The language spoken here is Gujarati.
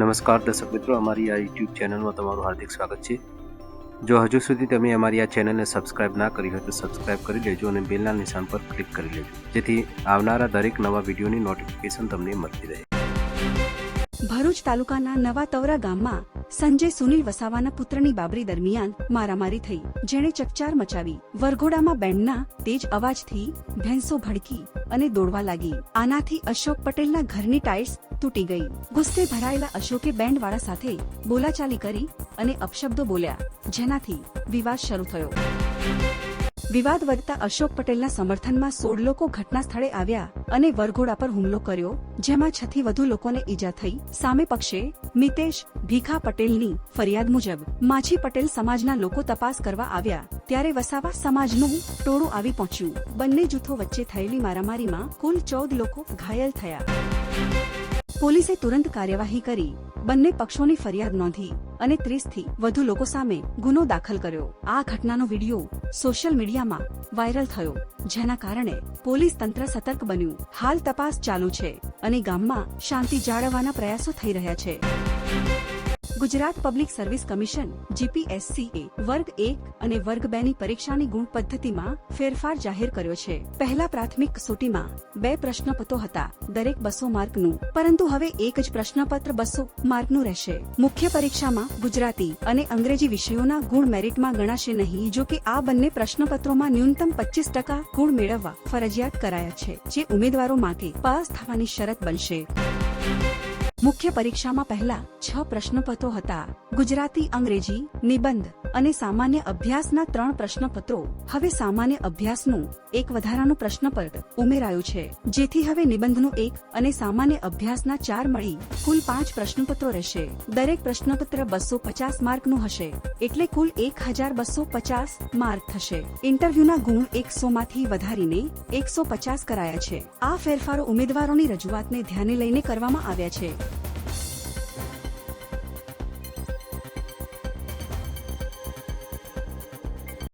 નમસ્કાર દર્શક મિત્રો, અમારી આ યુટ્યુબ ચેનલમાં તમારું હાર્દિક સ્વાગત છે. જો હજુ સુધી તમે અમારી આ ચેનલને સબસ્ક્રાઇબ ના કરી હોય તો સબસ્ક્રાઇબ કરી લેજો અને બેલના નિશાન પર ક્લિક કરી લેજો. જેથી આવનારા દરેક નવા વિડીયોની નોટિફિકેશન તમને મળતી રહે. ભરૂચ તાલુકાના નવા તવરા ગામમાં સંજય સુનિલ વસાવાના પુત્રની બાબરી દરમિયાન મારામારી થઈ, જેણે ચકચાર મચાવી, વરઘોડામાં બેન્ડના તેજ અવાજથી ભેંસો ભડકી અને દોડવા લાગી. આનાથી અશોક પટેલના ઘરની ટાઇલ્સ તૂટી ગઈ. ગુસ્સે ભરાયેલા અશોકે બેન્ડવાળા સાથે બોલાચાલી કરી અને અપશબ્દો બોલ્યા. જેનાથી વિવાદ શરૂ થયો. વિવાદ વધતા અશોક પટેલના સમર્થનમાં સોળ લોકો ઘટના સ્થળે આવ્યા અને વરઘોડા પર હુમલો કર્યો, જેમાં છ થી વધુ લોકોને ઈજા થઈ. સામે પક્ષે મિતેશ ભીખા પટેલની ફરિયાદ મુજબ માછી પટેલ સમાજના લોકો તપાસ કરવા આવ્યા, ત્યારે વસાવા સમાજનું ટોળું આવી પહોંચ્યું. બંને જૂથો વચ્ચે થયેલી મારામારીમાં કુલ ચૌદ લોકો ઘાયલ થયા. પોલીસે તુરંત કાર્યવાહી કરી. બંને પક્ષોની ફરિયાદ નોંધી અને ત્રીસથી વધુ લોકો સામે ગુનો દાખલ કર્યો. આ ઘટનાનો વીડિયો સોશિયલ મીડિયામાં વાયરલ થયો, જેના કારણે પોલીસ તંત્ર સતર્ક બન્યું. હાલ તપાસ ચાલુ છે અને ગામમાં શાંતિ જાળવવાના પ્રયાસો થઈ રહ્યા છે. ગુજરાત પબ્લિક સર્વિસ કમિશન, જીપીએસસીએ, વર્ગ એક અને વર્ગ બે ની પરીક્ષાની ગુણ પદ્ધતિમાં ફેરફાર જાહેર કર્યો છે. પહેલા પ્રાથમિક કસોટીમાં બે પ્રશ્નપત્રો હતા, દરેક બસો માર્કનું. પરંતુ હવે એક જ પ્રશ્નપત્ર બસો માર્કનું રહેશે. મુખ્ય પરીક્ષામાં ગુજરાતી અને અંગ્રેજી વિષયોના ગુણ મેરિટમાં ગણાશે નહીં, જો કે આ બંને પ્રશ્નપત્રોમાં ન્યૂનતમ પચીસ ટકા ગુણ મેળવવા ફરજિયાત કરાયા છે, જે ઉમેદવારો માટે પાસ થવાની શરત બનશે. મુખ્ય પરીક્ષામાં પહેલા છ પ્રશ્નપત્રો હતા. ગુજરાતી, અંગ્રેજી, નિબંધ અને સામાન્ય અભ્યાસના ત્રણ પ્રશ્નપત્રો. હવે સામાન્ય અભ્યાસનું એક વધારાનું પ્રશ્નપત્ર ઉમેરાયું છે. જેથી હવે નિબંધનું એક અને સામાન્ય અભ્યાસના ચાર મળી કુલ પાંચ પ્રશ્નપત્રો રહેશે. દરેક પ્રશ્નપત્ર બસો પચાસ માર્કનું હશે. એટલે કુલ એક હજાર બસો પચાસ માર્ક થશે. ઇન્ટરવ્યુના ગુણ એકસો માંથી વધારીને એકસો પચાસ કરાયા છે. આ ફેરફારો ઉમેદવારોની રજૂઆતને ધ્યાને લઈને કરવામાં આવ્યા છે.